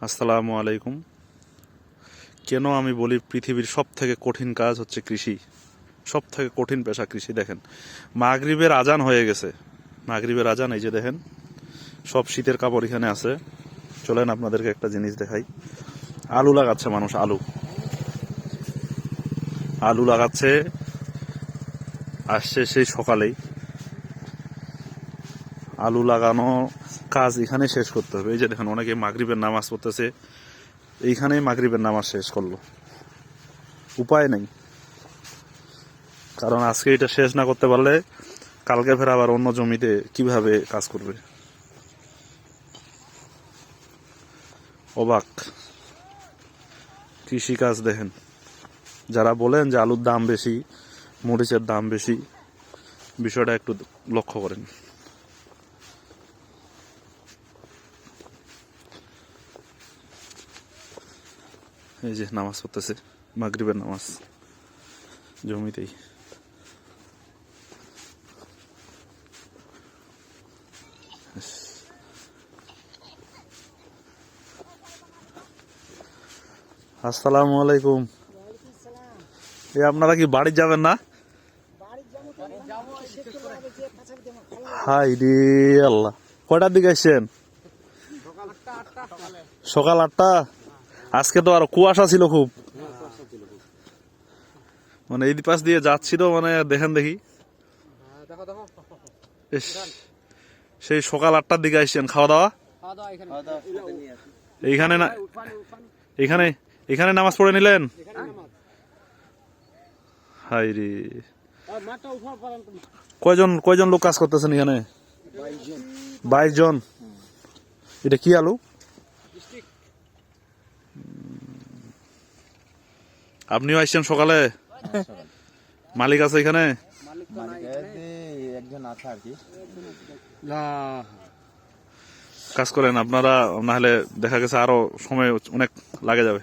আসসালামু আলাইকুম। কেন আমি বলি পৃথিবীর সব থেকে কঠিন কাজ হচ্ছে কৃষি? সব থেকে কঠিন পেশা কৃষি, দেখেন। মাগরিবের আজান হয়ে গেছে। মাগরিবের আজান, এই যে দেখেন, সব শীতের কাপড় এখানে আছে। চলেন আপনাদেরকে একটা জিনিস দেখাই। আলু লাগাচ্ছে মানুষ, আলু। আলু লাগাচ্ছে, আসছে সেই সকালেই। আলু লাগানো কাজ এখানে শেষ করতে হবে। এই যে দেখেন, অনেকে মাগরিবের নামাজ পড়তেছে। এইখানেই মাগরিবের নামাজ শেষ করল। উপায় নেই। কারণ আজকে এটা শেষ না করতে পারলে কালকে ফের আবার অন্য জমিতে কীভাবে কাজ করবে? অবাক। কৃষি কাজ দেখেন। যারা বলেন যে আলুর দাম বেশি, মরিচের দাম বেশি, বিষয়টা একটু লক্ষ্য করেন। এই যে নামাজ পড়তেছে, মাগরিবের নামাজ। জমিতেই। আসসালামু আলাইকুম। এই আপনারা কি বাড়ি যাবেন না? হাই রে আল্লাহ। কয়টার দিকে আসছেন? সকাল আটটা? আজকে তো আর কুয়াশা ছিল খুব। মানে এই পাশ দিয়ে যাচ্ছিল মানে দেখেন দেখি। সেই সকাল আটটার দিকে আসছেন। খাওয়া দাওয়া? এইখানে না এখানে এখানে নামাজ পড়ে নিলেন? হাই রে কয়জন কয়জন লোক কাজ করতেছেন এখানে? বাইশ জন? এটা কি আলু? আপনিও আসছেন সকালে? মালিক আছে এখানে? আর কি কাজ করেন, আপনারা, না হলে দেখা গেছে আরও সময় অনেক লাগে যাবে।